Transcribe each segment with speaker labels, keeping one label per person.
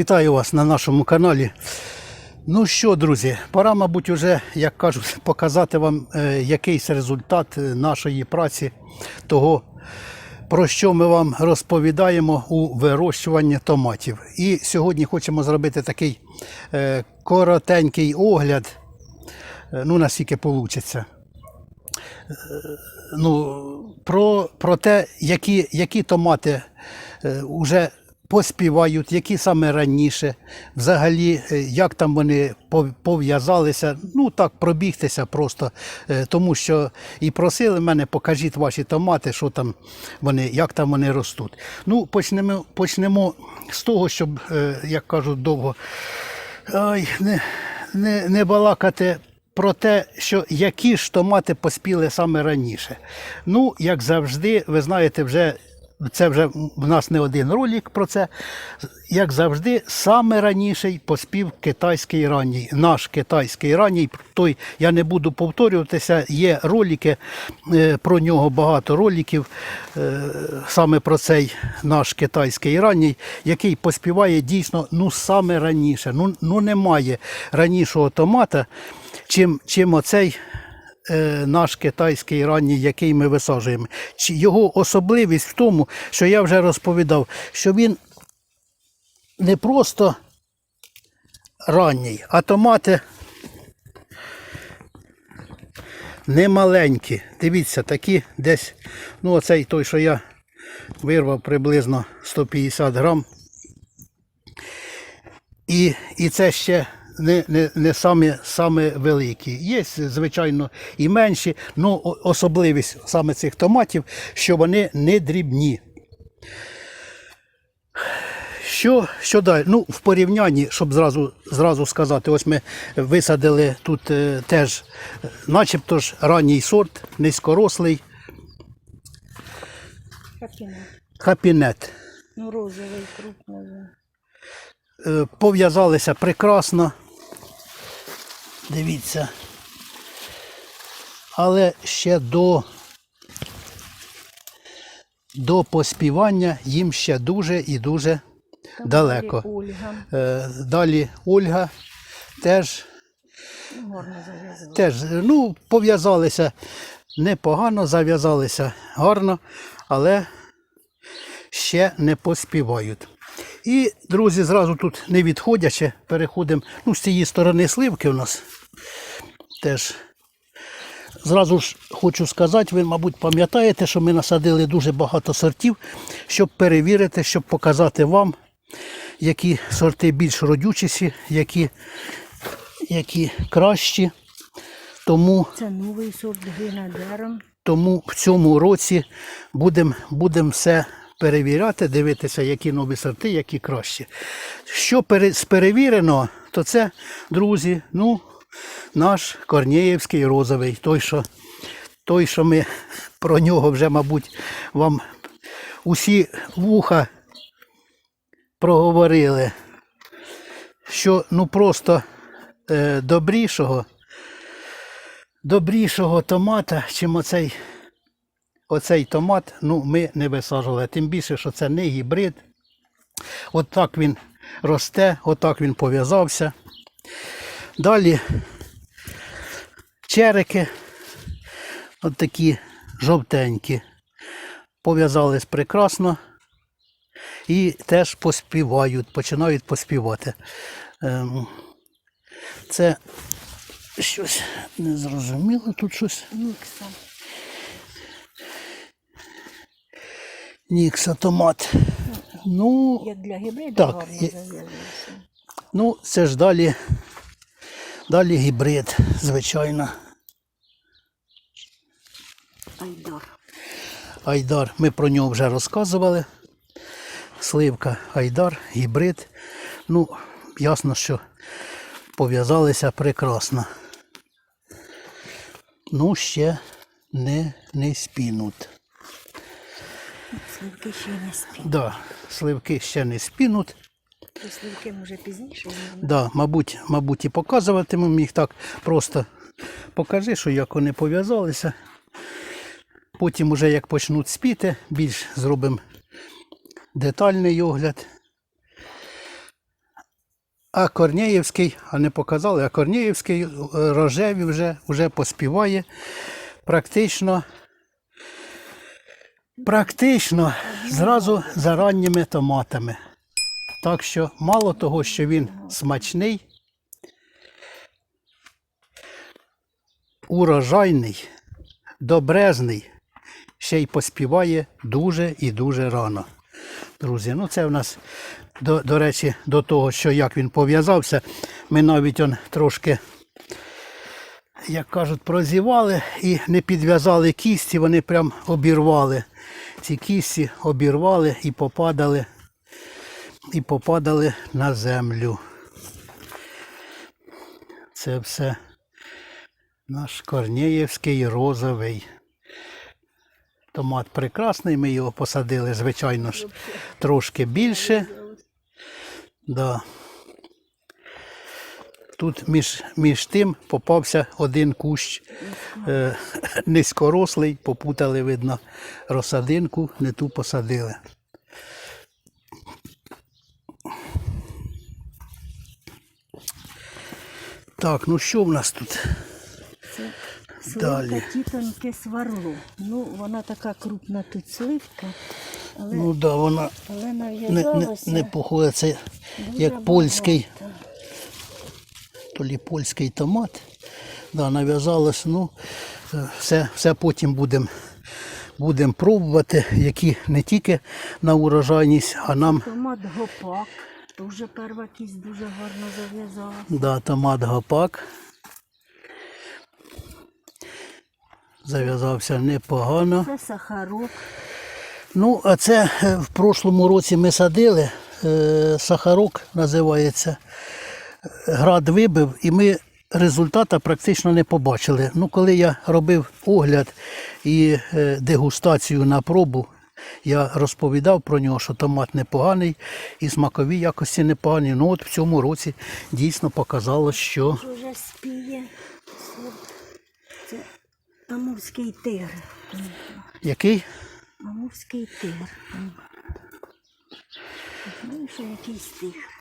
Speaker 1: Вітаю вас на нашому каналі. Ну що, друзі, пора, мабуть, уже, як кажуть, показати вам е, якийсь результат е, нашої праці, того, про що ми вам розповідаємо у вирощуванні томатів. І сьогодні хочемо зробити такий е, коротенький огляд, ну наскільки вийде. Ну, про, про те, які, які томати вже поспівають, які саме раніше, взагалі, е, як там вони пов'язалися. Ну так, пробігтися просто. е, Тому що і просили мене, покажіть ваші томати, що там вони, як там вони ростуть. Ну, почнемо, почнемо з того, щоб, е, як кажуть, довго ай, не, не, не балакати про те, що які ж томати поспіли саме раніше. Ну, як завжди, ви знаєте, вже це вже в нас не один ролик про це. Як завжди, саме раніший поспів китайський ранній. Наш китайський ранній, той я не буду повторюватися, є ролики е, про нього багато роликів, е, саме про цей наш китайський ранній, який поспіває дійсно ну саме раніше. Ну, ну немає ранішого томата, чим, чим оцей наш китайський ранній, який ми висаджуємо. Його особливість в тому, що я вже розповідав, що він не просто ранній, а томати не маленькі. Дивіться, такі десь, ну оцей той, що я вирвав приблизно 150 грам. І, і це ще не, не, не самі, самі великі. Є, звичайно, і менші, але особливість саме цих томатів, що вони не дрібні. Що, що далі? Ну, в порівнянні, щоб зразу, зразу сказати, ось ми висадили тут е, теж, начебто ж ранній сорт, низькорослий,
Speaker 2: Капінет.
Speaker 1: хапінет.
Speaker 2: Ну, розовий, крупний.
Speaker 1: Е, пов'язалися прекрасно. Дивіться. Але ще до, до поспівання їм ще дуже і дуже
Speaker 2: Там
Speaker 1: далеко.
Speaker 2: далі Ольга.
Speaker 1: Е, Далі Ольга теж, теж ну, пов'язалися непогано, зав'язалися гарно, але ще не поспівають. І, друзі, зразу тут не відходячи, переходимо ну, з цієї сторони сливки у нас теж. Зразу ж хочу сказати, ви, мабуть, пам'ятаєте, що ми насадили дуже багато сортів, щоб перевірити, щоб показати вам, які сорти більш родючіші, які, які кращі. Тому
Speaker 2: Це новий сорт гренадером.
Speaker 1: тому в цьому році будемо будем все перевіряти, дивитися, які нові сорти, які кращі. Що перевірено, то це, друзі, ну, наш Корнєєвський розовий, той, що, той, що ми про нього вже, мабуть, вам усі вуха проговорили, що ну просто е, добрішого добрішого томата, чим оцей, оцей томат, ну, ми не висаджували. Тим більше, що це не гібрид. От він росте, отак він пов'язався. Далі черики, от такі жовтенькі, пов'язались прекрасно і теж поспівають, починають поспівати. Ем, Це щось незрозуміло, тут щось
Speaker 2: Нікса.
Speaker 1: Нікса томат. Ну,
Speaker 2: Як для гібриду
Speaker 1: Так,
Speaker 2: гарно зав'язався.
Speaker 1: ну, це ж далі, далі гібрид, звичайно.
Speaker 2: Айдар.
Speaker 1: Айдар. Ми про нього вже розказували. Сливка Айдар, гібрид. Ну, ясно, що пов'язалися прекрасно. Ну, ще не, не спінуть.
Speaker 2: Сливки ще не спі.
Speaker 1: Да, сливки ще не спінуть.
Speaker 2: То Сливки може пізніше. мабуть.
Speaker 1: Да, мабуть, мабуть, і показуватимемо їх так. Просто покажи, що як вони пов'язалися. Потім, уже як почнуть спіти, більш зробимо детальний огляд. А Корнеївський, а не показали, а Корнеївський е, рожеві вже, вже поспіває практично, практично зразу за ранніми томатами. Так що мало того, що він смачний, урожайний, добрезний, ще й поспіває дуже і дуже рано. Друзі, ну це в нас, до, до речі, до того, що як він пов'язався, ми навіть он трошки, як кажуть, прозівали і не підв'язали кісті, вони прям обірвали. Ці кісті обірвали і попадали, і попадали на землю. Це все наш Корнеєвський розовий. Томат прекрасний, ми його посадили, звичайно ж, трошки більше. Да. Тут між, між тим попався один кущ е, низькорослий, попутали, видно, розсадинку, не ту посадили. Так, ну що в нас тут?
Speaker 2: Це
Speaker 1: Далі.
Speaker 2: тітоньке сварло. Ну, вона така крупна тут сливка, але,
Speaker 1: Ну да, вона
Speaker 2: але
Speaker 1: не, не, не походить, це як польський.
Speaker 2: багато.
Speaker 1: То лі польський томат. Да, нав'язалось, ну, е, все, все потім будемо будем пробувати, які не тільки на урожайність, а нам
Speaker 2: Томат гопак. Дуже перва кість дуже гарно зав'язала.
Speaker 1: да, томат гапак. Зав'язався непогано.
Speaker 2: Це сахарок.
Speaker 1: Ну, а це е, в прошлому році ми садили, е, сахарок називається. Град вибив, і ми результата практично не побачили. Ну, коли я робив огляд і е, дегустацію на пробу, я розповідав про нього, що томат непоганий і смакові якості непогані. Ну от в цьому році дійсно показало, що
Speaker 2: Вже спіє. Це амурський тигр.
Speaker 1: який
Speaker 2: Амурський тигр. Ну, що якийсь тигр.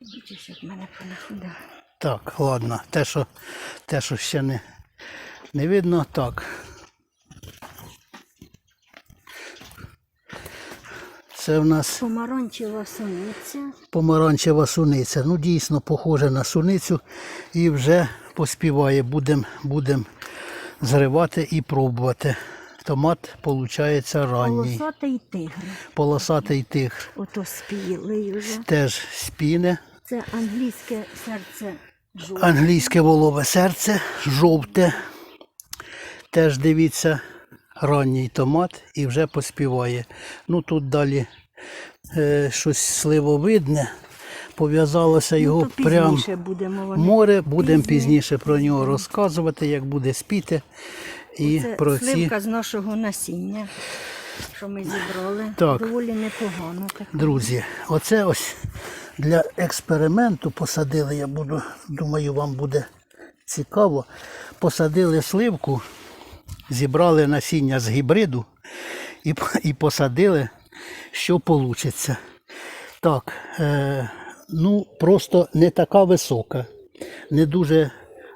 Speaker 2: Бачиш, як мене понахудав.
Speaker 1: Так, ладно, те, що, те, що ще не, не видно, так. Це в нас
Speaker 2: Помаранчева суниця.
Speaker 1: помаранчева суниця. Ну, дійсно, похоже на суницю і вже поспіває. Будемо будем зривати і пробувати. Томат, виходить, ранній.
Speaker 2: Полосатий тигр.
Speaker 1: Полосатий тигр
Speaker 2: Ото спілий вже.
Speaker 1: теж спіне.
Speaker 2: Це англійське серце жовте.
Speaker 1: Англійське волове серце, жовте. Теж дивіться, ранній томат і вже поспіває. Ну тут далі е, щось сливовидне. Пов'язалося його
Speaker 2: Ну,
Speaker 1: прямо
Speaker 2: пізніше
Speaker 1: море. Будемо
Speaker 2: пізні.
Speaker 1: пізніше про нього розказувати, як буде спіти. І
Speaker 2: Це
Speaker 1: про ці.
Speaker 2: сливка з нашого насіння, що ми зібрали.
Speaker 1: Так.
Speaker 2: Доволі непогано. Так.
Speaker 1: Друзі, оце ось для експерименту посадили, я буду, думаю, вам буде цікаво. Посадили сливку, зібрали насіння з гібриду і, і посадили, що вийде. Так, е, ну просто не така висока, не дуже.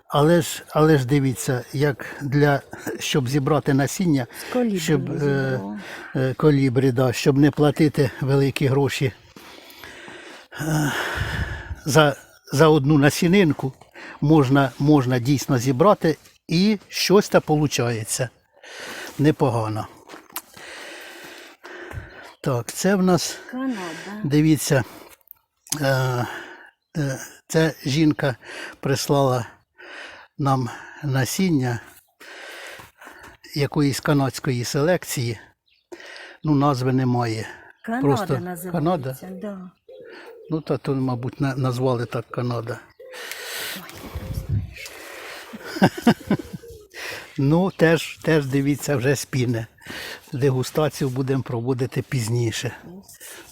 Speaker 1: Але ж, але ж дивіться, як для щоб зібрати насіння,
Speaker 2: З колібрами
Speaker 1: щоб е, е, колібрі, да, щоб не платити великі гроші за, за одну насінинку, можна, можна дійсно зібрати і щось та виходить. Непогано. Так, це в нас, дивіться, е, е, ця жінка прислала нам насіння якоїсь канадської селекції. Ну, назви немає.
Speaker 2: Канада
Speaker 1: Просто
Speaker 2: називається.
Speaker 1: Канада?
Speaker 2: Да.
Speaker 1: Ну, та то, мабуть, на- назвали так Канада. Ну, теж, теж дивіться, вже спіне. Дегустацію будемо проводити пізніше.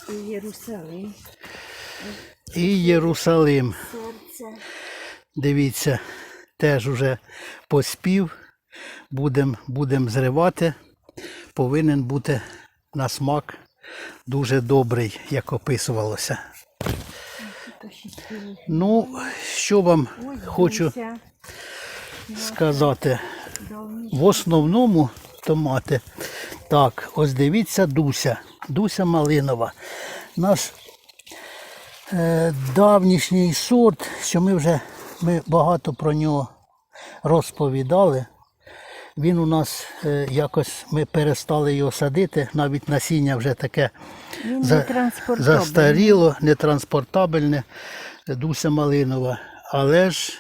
Speaker 2: І Єрусалим.
Speaker 1: І Єрусалим.
Speaker 2: Серце.
Speaker 1: Дивіться, теж уже поспів. Будемо будем зривати. Повинен бути на смак дуже добрий, як описувалося. Ну, що вам хочу сказати. В основному томати. Так, ось дивіться Дуся. Дуся Малинова. Наш е, давнішній сорт, що ми вже ми багато про нього розповідали. Він у нас е, якось ми перестали його садити, навіть насіння вже таке за-
Speaker 2: не
Speaker 1: застаріло, нетранспортабельне, Дуся Малинова. Але ж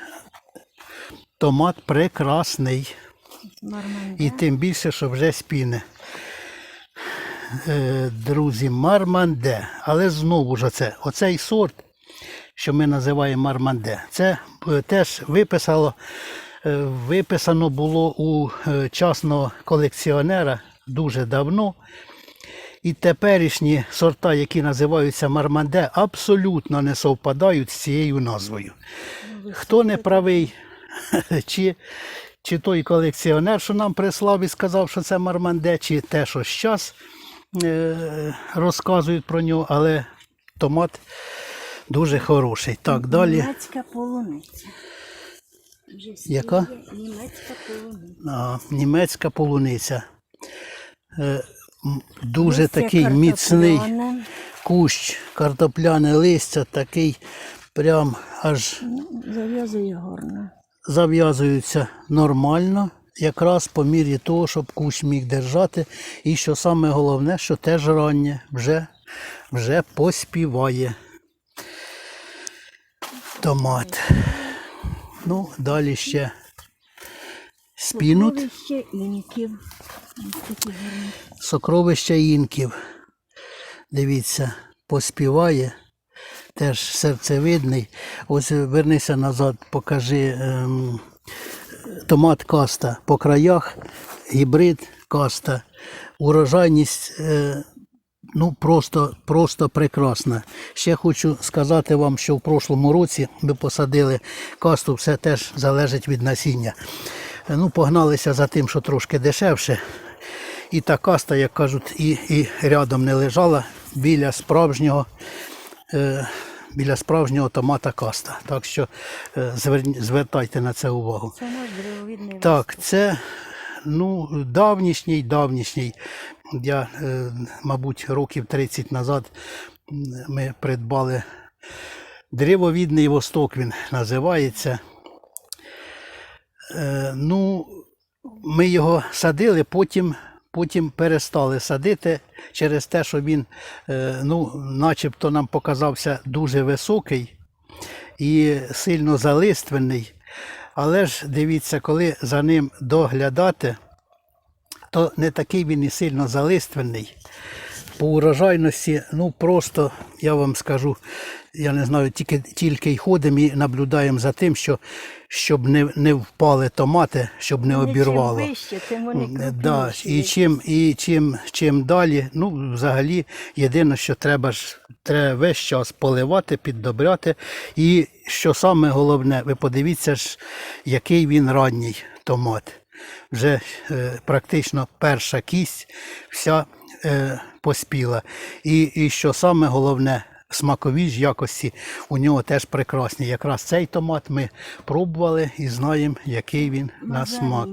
Speaker 1: томат прекрасний.
Speaker 2: Марманде.
Speaker 1: І тим більше, що вже спіне. Е, Друзі, марманде. Але знову ж оце, оцей сорт, що ми називаємо марманде, це е, теж виписало, виписано було у е, частного колекціонера дуже давно. І теперішні сорта, які називаються марманде, абсолютно не совпадають з цією назвою. Хто не правий, чи, чи той колекціонер, що нам прислав і сказав, що це марманде, чи те, що зараз е, розказують про нього, але томат дуже хороший. Так, далі.
Speaker 2: Полуниця.
Speaker 1: Яка?
Speaker 2: Німецька полуниця.
Speaker 1: А, німецька полуниця. Е, дуже
Speaker 2: Листя
Speaker 1: такий міцний
Speaker 2: картопляне.
Speaker 1: кущ, картопляне листя, такий прям аж
Speaker 2: Ну, Зав'язує гарно.
Speaker 1: зав'язуються нормально, якраз по мірі того, щоб кущ міг держати. І що саме головне, що теж раннє вже, вже поспіває томат. Ну, далі ще спінут,
Speaker 2: Сховище інків.
Speaker 1: Сокровища інків. Дивіться, поспіває. Теж серцевидний. Ось вернися назад, покажи ем, томат каста по краях, гібрид каста. Урожайність е, ну, просто, просто прекрасна. Ще хочу сказати вам, що в прошлому році ми посадили касту, все теж залежить від насіння. Ну, погналися за тим, що трошки дешевше. І та каста, як кажуть, і, і рядом не лежала біля справжнього. Е, біля справжнього томата каста. Так що е, звертайте на це увагу.
Speaker 2: Це наш
Speaker 1: Так, це ну, давнішній, давнішній. Я, е, мабуть, років 30 назад ми придбали древовідний восток, він називається. Е, ну, ми його садили, потім, потім перестали садити через те, що він, е, ну, начебто нам показався дуже високий і сильно залиственний. Але ж дивіться, коли за ним доглядати, то не такий він і сильно залиственний. По урожайності, ну просто я вам скажу, я не знаю, тільки, тільки й ходимо і наблюдаємо за тим, що, щоб не, не впали томати, щоб не обірвало.
Speaker 2: Чим вище, тим вони
Speaker 1: Да, і чим, і чим, чим далі, ну, взагалі, єдине, що треба ж треба весь час поливати, піддобряти. І що саме головне, ви подивіться ж, який він ранній томат. Вже е, практично перша кість вся е, поспіла. І, і що саме головне, смакові ж якості у нього теж прекрасні. Якраз цей томат ми пробували і знаємо, який він на смак.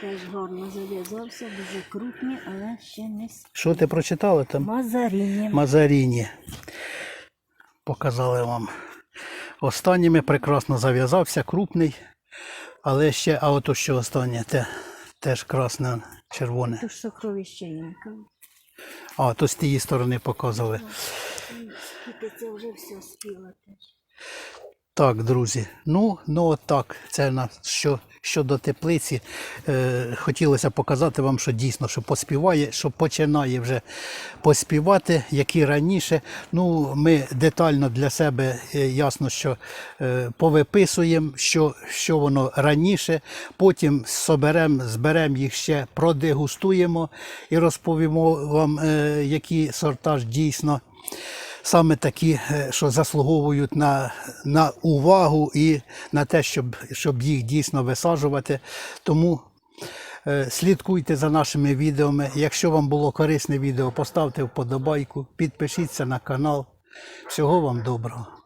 Speaker 2: Теж гарно зав'язався, дуже крупні, але ще не с-
Speaker 1: Що ти прочитала там?
Speaker 2: Мазаріні.
Speaker 1: Мазаріні. Показали вам. Останніми прекрасно зав'язався, крупний. Але ще, а ото що останнє, те теж красне, червоне.
Speaker 2: Тож сокровище інка.
Speaker 1: А, то з тієї сторони показували.
Speaker 2: Це вже все спіло теж.
Speaker 1: Так, друзі. Ну, ну от так. Це на що щодо теплиці. Е, хотілося показати вам, що дійсно що поспіває, що починає вже поспівати, як і раніше. Ну, ми детально для себе е, ясно, що е, повиписуємо, що, що воно раніше. Потім соберемо, зберемо їх ще, продегустуємо і розповімо вам, е, які сорта дійсно саме такі, е, що заслуговують на, на увагу і на те, щоб, щоб їх дійсно висаджувати. Тому е, слідкуйте за нашими відео. Якщо вам було корисне відео, поставте вподобайку, підпишіться на канал. Всього вам доброго.